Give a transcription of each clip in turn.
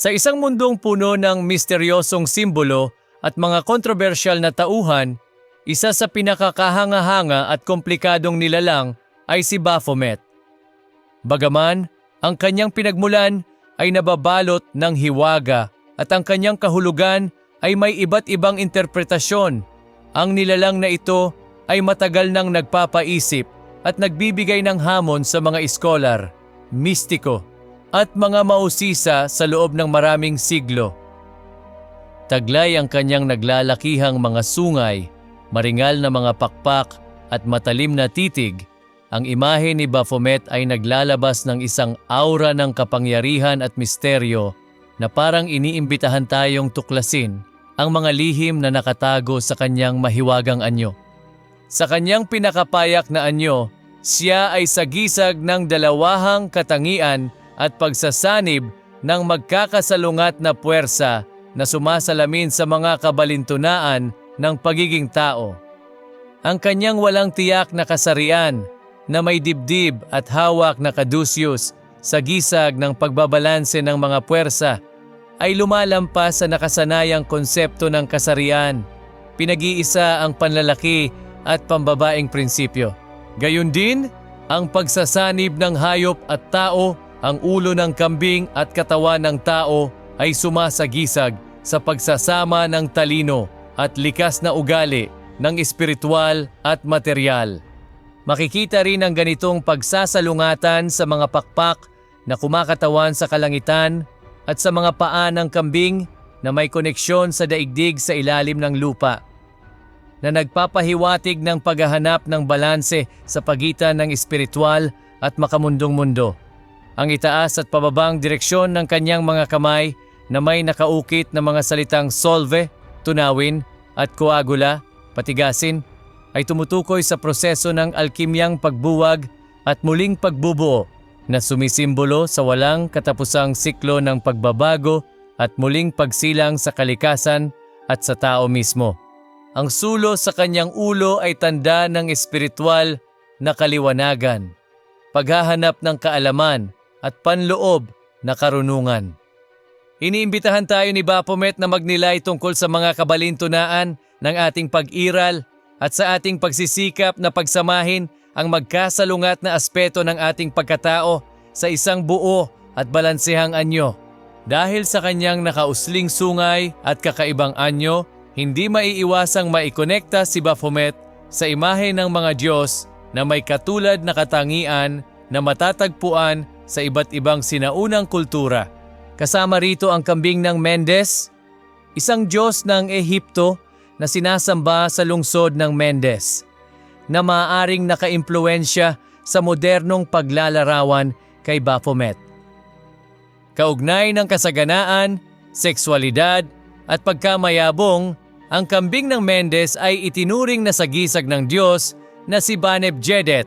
Sa isang mundong puno ng misteryosong simbolo at mga kontrobersyal na tauhan, isa sa pinakakahanga-hanga at komplikadong nilalang ay si Baphomet. Bagaman, ang kanyang pinagmulan ay nababalot ng hiwaga at ang kanyang kahulugan ay may iba't ibang interpretasyon. Ang nilalang na ito ay matagal nang nagpapaisip at nagbibigay ng hamon sa mga iskolar, mistiko, at mga mausisa sa loob ng maraming siglo. Taglay ang kanyang naglalakihang mga sungay, maringal na mga pakpak at matalim na titig, ang imahe ni Baphomet ay naglalabas ng isang aura ng kapangyarihan at misteryo na parang iniimbitahan tayong tuklasin ang mga lihim na nakatago sa kanyang mahiwagang anyo. Sa kanyang pinakapayak na anyo, siya ay sagisag ng dalawahang katangian at pagsasanib ng magkakasalungat na puwersa na sumasalamin sa mga kabalintunaan ng pagiging tao. Ang kanyang walang tiyak na kasarian na may dibdib at hawak na kadusyos sa gisag ng pagbabalanse ng mga puwersa ay lumalampas sa nakasanayang konsepto ng kasarian. Pinag-iisa ang panlalaki at pambabaeng prinsipyo. Gayun din, ang pagsasanib ng hayop at tao, ang ulo ng kambing at katawan ng tao ay sumasagisag sa pagsasama ng talino at likas na ugali ng espiritual at material. Makikita rin ang ganitong pagsasalungatan sa mga pakpak na kumakatawan sa kalangitan at sa mga paa ng kambing na may koneksyon sa daigdig sa ilalim ng lupa na nagpapahiwatig ng paghahanap ng balanse sa pagitan ng espiritual at makamundong mundo. Ang itaas at pababang direksyon ng kanyang mga kamay na may nakaukit na mga salitang solve, tunawin at koagula, patigasin, ay tumutukoy sa proseso ng alkimyang pagbuwag at muling pagbubuo na sumisimbolo sa walang katapusang siklo ng pagbabago at muling pagsilang sa kalikasan at sa tao mismo. Ang sulo sa kanyang ulo ay tanda ng espiritual na kaliwanagan, paghahanap ng kaalaman at panloob na karunungan. Iniimbitahan tayo ni Baphomet na magnilay tungkol sa mga kabalintunaan ng ating pag-iral at sa ating pagsisikap na pagsamahin ang magkasalungat na aspeto ng ating pagkatao sa isang buo at balansehang anyo. Dahil sa kanyang nakausling sungay at kakaibang anyo, hindi maiiwasang maikonekta si Baphomet sa imahe ng mga Diyos na may katulad na katangian na matatagpuan sa iba't ibang sinaunang kultura. Kasama rito ang kambing ng Mendes, isang Diyos ng Ehipto na sinasamba sa lungsod ng Mendes, na maaaring nakaimpluensya sa modernong paglalarawan kay Baphomet. Kaugnay ng kasaganaan, sexualidad at pagkamayabong, ang kambing ng Mendes ay itinuring na sagisag ng Diyos na si Baneb Jedet,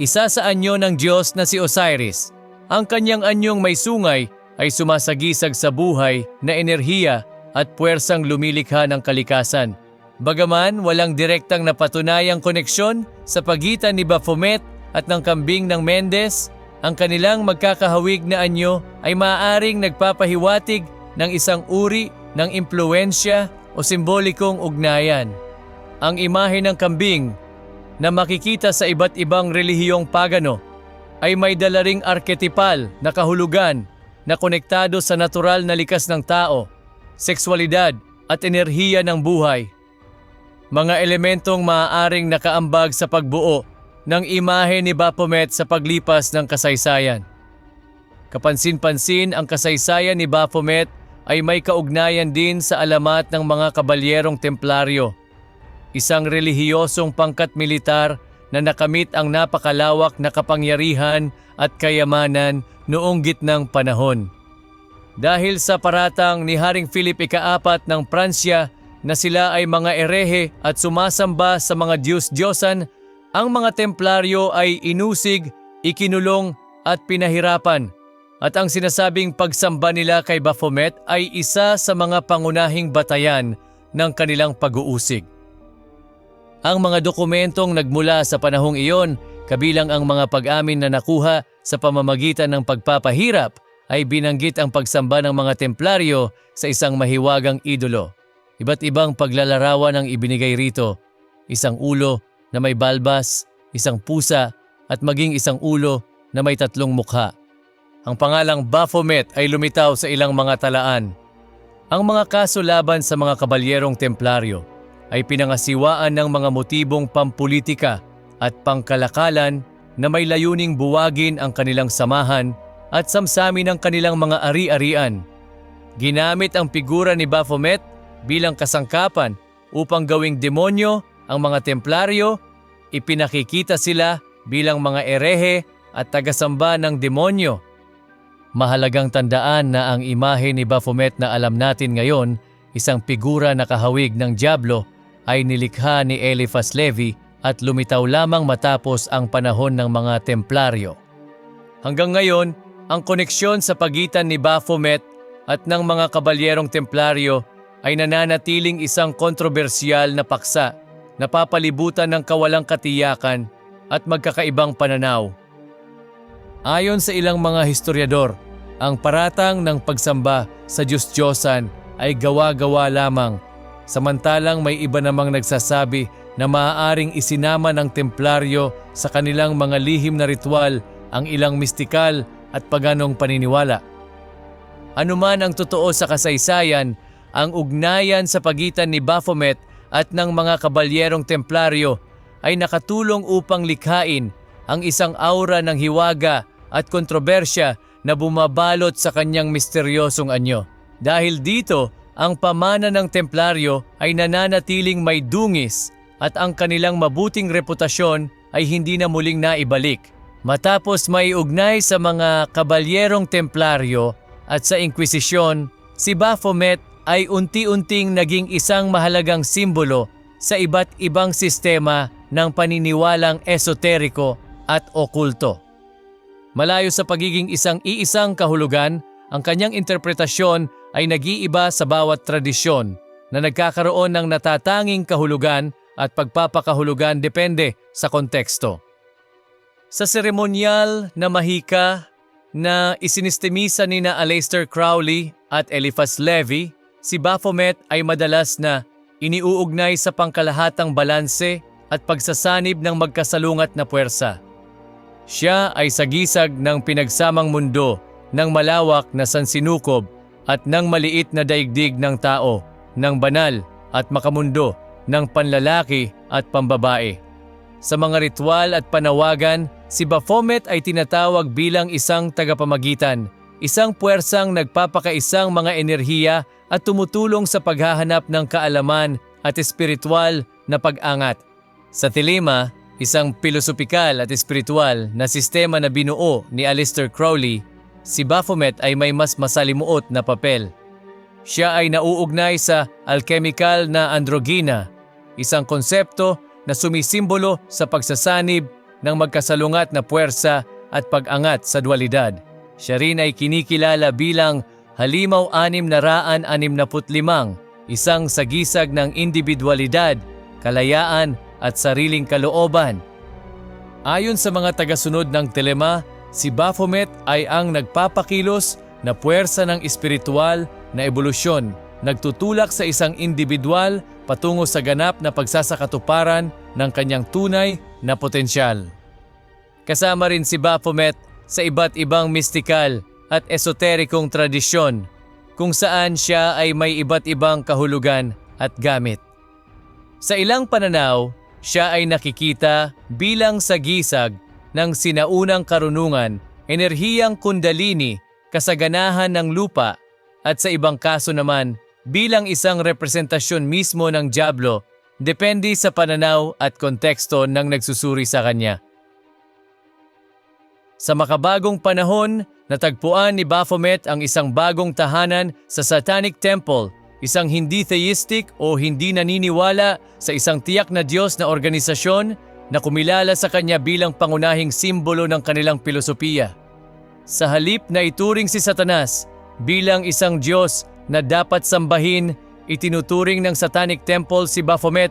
isa sa anyo ng Diyos na si Osiris. Ang kanyang anyong may sungay ay sumasagisag sa buhay na enerhiya at puwersang lumilikha ng kalikasan. Bagaman walang direktang napatunayang koneksyon sa pagitan ni Baphomet at ng kambing ng Mendes, ang kanilang magkakahawig na anyo ay maaaring nagpapahiwatig ng isang uri ng impluensya o simbolikong ugnayan. Ang imahe ng kambing na makikita sa iba't ibang relihiyong pagano ay may dala ring arketipal na kahulugan na konektado sa natural na likas ng tao, sexualidad at enerhiya ng buhay. Mga elementong maaaring nakaambag sa pagbuo ng imahe ni Baphomet sa paglipas ng kasaysayan. Kapansin-pansin ang kasaysayan ni Baphomet ay may kaugnayan din sa alamat ng mga kabalyerong templaryo, isang relihiyosong pangkat militar na nakamit ang napakalawak na kapangyarihan at kayamanan noong gitnang panahon. Dahil sa paratang ni Haring Philip ikaapat ng Pransya na sila ay mga erehe at sumasamba sa mga Diyos-Diyosan, ang mga templaryo ay inusig, ikinulong at pinahirapan. At ang sinasabing pagsamba nila kay Baphomet ay isa sa mga pangunahing batayan ng kanilang pag-uusig. Ang mga dokumentong nagmula sa panahong iyon, kabilang ang mga pag-amin na nakuha sa pamamagitan ng pagpapahirap ay binanggit ang pagsamba ng mga templaryo sa isang mahiwagang idolo. Iba't ibang paglalarawan ang ibinigay rito. Isang ulo na may balbas, isang pusa at maging isang ulo na may tatlong mukha. Ang pangalang Baphomet ay lumitaw sa ilang mga talaan. Ang mga kaso laban sa mga kabalyerong templaryo ay pinangasiwaan ng mga motibong pampolitika at pangkalakalan na may layuning buwagin ang kanilang samahan at samsamin ang kanilang mga ari-arian. Ginamit ang figura ni Baphomet bilang kasangkapan upang gawing demonyo ang mga templaryo, ipinakikita sila bilang mga erehe at tagasamba ng demonyo. Mahalagang tandaan na ang imahe ni Baphomet na alam natin ngayon, isang figura na kahawig ng Diablo, ay nilikha ni Eliphas Levi at lumitaw lamang matapos ang panahon ng mga Templaryo. Hanggang ngayon, ang koneksyon sa pagitan ni Baphomet at ng mga kabalyerong Templaryo ay nananatiling isang kontrobersyal na paksa na papalibutan ng kawalang katiyakan at magkakaibang pananaw. Ayon sa ilang mga historiador, ang paratang ng pagsamba sa Diyos-Diyosan ay gawa-gawa lamang, samantalang may iba namang nagsasabi na maaaring isinama ng templaryo sa kanilang mga lihim na ritual ang ilang mistikal at paganong paniniwala. Anuman ang totoo sa kasaysayan, ang ugnayan sa pagitan ni Baphomet at ng mga kabalyerong templaryo ay nakatulong upang likhain ang isang aura ng hiwaga at kontrobersya na bumabalot sa kanyang misteryosong anyo. Dahil dito, ang pamana ng templaryo ay nananatiling may dungis at ang kanilang mabuting reputasyon ay hindi na muling naibalik. Matapos may ugnay sa mga kabalyerong templaryo at sa Inkwisisyon, si Baphomet ay unti-unting naging isang mahalagang simbolo sa iba't ibang sistema ng paniniwalang esoteriko at okulto. Malayo sa pagiging isang iisang kahulugan, ang kanyang interpretasyon ay nag-iiba sa bawat tradisyon na nagkakaroon ng natatanging kahulugan at pagpapakahulugan depende sa konteksto. Sa seremonyal na mahika na isinistemisa ni na Aleister Crowley at Eliphas Levi, si Baphomet ay madalas na iniuugnay sa pangkalahatang balanse at pagsasanib ng magkasalungat na puwersa. Siya ay sagisag ng pinagsamang mundo ng malawak na sansinukob at ng maliit na daigdig ng tao, ng banal at makamundo, ng panlalaki at pambabae. Sa mga ritual at panawagan, si Baphomet ay tinatawag bilang isang tagapamagitan, isang puwersang nagpapakaisang mga enerhiya at tumutulong sa paghahanap ng kaalaman at espiritual na pag-angat. Sa Tilima, Isang pilosopikal at espiritual na sistema na binuo ni Aleister Crowley, si Baphomet ay may mas masalimuot na papel. Siya ay nauugnay sa alchemical na androgyna, isang konsepto na sumisimbolo sa pagsasanib ng magkasalungat na puwersa at pag-angat sa dualidad. Siya rin ay kinikilala bilang Halimaw anim na raan anim na putlimang, isang sagisag ng individualidad, kalayaan at sariling kalooban. Ayon sa mga tagasunod ng Telema, si Baphomet ay ang nagpapakilos na puwersa ng espiritual na ebolusyon, nagtutulak sa isang individual patungo sa ganap na pagsasakatuparan ng kanyang tunay na potensyal. Kasama rin si Baphomet sa iba't ibang mistikal at esoterikong tradisyon kung saan siya ay may iba't ibang kahulugan at gamit. Sa ilang pananaw, siya ay nakikita bilang sagisag ng sinaunang karunungan, enerhiyang kundalini, kasaganahan ng lupa at sa ibang kaso naman bilang isang representasyon mismo ng Diablo depende sa pananaw at konteksto ng nagsusuri sa kanya. Sa makabagong panahon, natagpuan ni Baphomet ang isang bagong tahanan sa Satanic Temple isang hindi theistic o hindi naniniwala sa isang tiyak na Diyos na organisasyon na kumilala sa kanya bilang pangunahing simbolo ng kanilang filosofiya. Sa halip na ituring si Satanas bilang isang Diyos na dapat sambahin, itinuturing ng Satanic Temple si Baphomet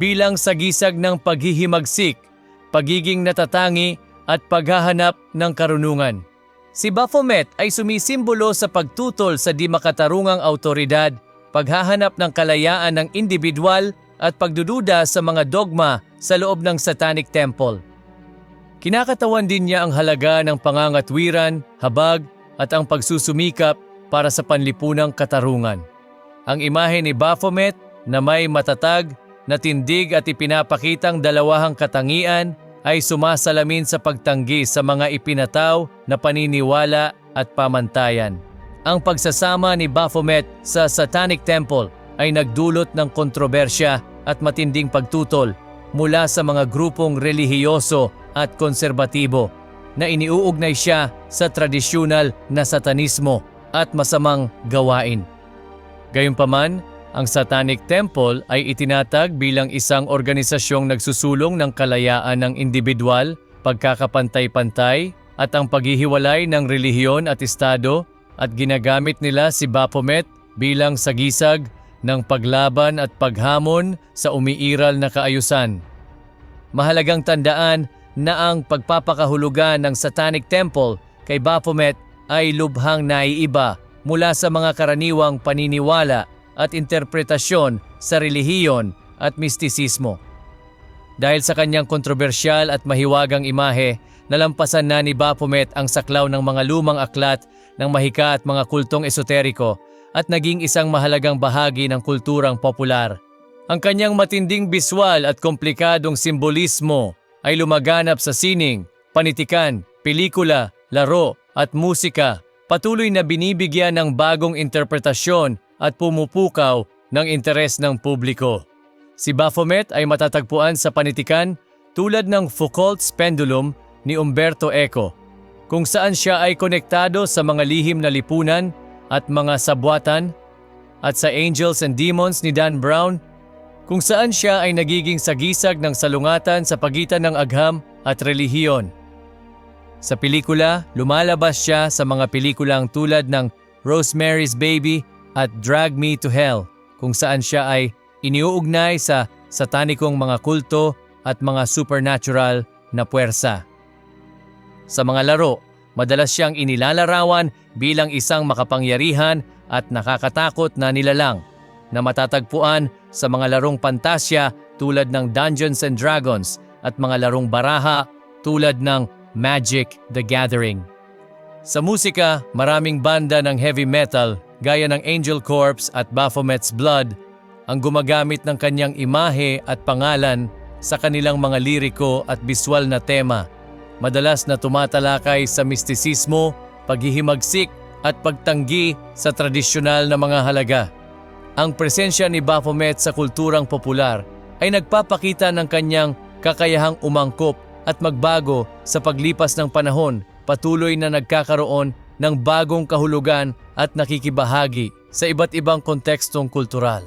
bilang sagisag ng paghihimagsik, pagiging natatangi at paghahanap ng karunungan. Si Baphomet ay sumisimbolo sa pagtutol sa di makatarungang autoridad, paghahanap ng kalayaan ng individual at pagdududa sa mga dogma sa loob ng Satanic Temple. Kinakatawan din niya ang halaga ng pangangatwiran, habag at ang pagsusumikap para sa panlipunang katarungan. Ang imahe ni Baphomet na may matatag, na tindig at ipinapakitang dalawahang katangian ay sumasalamin sa pagtanggi sa mga ipinataw na paniniwala at pamantayan. Ang pagsasama ni Baphomet sa Satanic Temple ay nagdulot ng kontrobersya at matinding pagtutol mula sa mga grupong relihiyoso at konserbatibo na iniuugnay siya sa tradisyonal na satanismo at masamang gawain. Gayunpaman, ang Satanic Temple ay itinatag bilang isang organisasyong nagsusulong ng kalayaan ng individual, pagkakapantay-pantay at ang paghihiwalay ng relihiyon at estado at ginagamit nila si Baphomet bilang sagisag ng paglaban at paghamon sa umiiral na kaayusan. Mahalagang tandaan na ang pagpapakahulugan ng Satanic Temple kay Baphomet ay lubhang naiiba mula sa mga karaniwang paniniwala at interpretasyon sa relihiyon at mistisismo. Dahil sa kanyang kontrobersyal at mahiwagang imahe, nalampasan na ni Baphomet ang saklaw ng mga lumang aklat ng mahika at mga kultong esoteriko at naging isang mahalagang bahagi ng kulturang popular. Ang kanyang matinding biswal at komplikadong simbolismo ay lumaganap sa sining, panitikan, pelikula, laro at musika, patuloy na binibigyan ng bagong interpretasyon at pumupukaw ng interes ng publiko. Si Baphomet ay matatagpuan sa panitikan tulad ng Foucault's Pendulum ni Umberto Eco, kung saan siya ay konektado sa mga lihim na lipunan at mga sabwatan, at sa Angels and Demons ni Dan Brown, kung saan siya ay nagiging sagisag ng salungatan sa pagitan ng agham at relihiyon. Sa pelikula, lumalabas siya sa mga pelikulang tulad ng Rosemary's Baby at Drag Me to Hell kung saan siya ay iniuugnay sa satanikong mga kulto at mga supernatural na puwersa. Sa mga laro, madalas siyang inilalarawan bilang isang makapangyarihan at nakakatakot na nilalang na matatagpuan sa mga larong pantasya tulad ng Dungeons and Dragons at mga larong baraha tulad ng Magic the Gathering. Sa musika, maraming banda ng heavy metal gaya ng Angel Corpse at Baphomet's Blood ang gumagamit ng kanyang imahe at pangalan sa kanilang mga liriko at biswal na tema, madalas na tumatalakay sa mistisismo, paghihimagsik at pagtanggi sa tradisyonal na mga halaga. Ang presensya ni Baphomet sa kulturang popular ay nagpapakita ng kanyang kakayahang umangkop at magbago sa paglipas ng panahon, patuloy na nagkakaroon ng bagong kahulugan at nakikibahagi sa iba't ibang kontekstong kultural.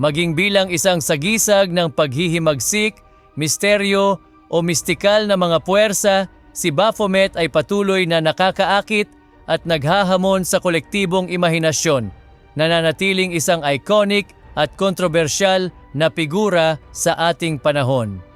Maging bilang isang sagisag ng paghihimagsik, misteryo o mistikal na mga puwersa, si Baphomet ay patuloy na nakakaakit at naghahamon sa kolektibong imahinasyon, nananatiling isang iconic at kontrobersyal na figura sa ating panahon.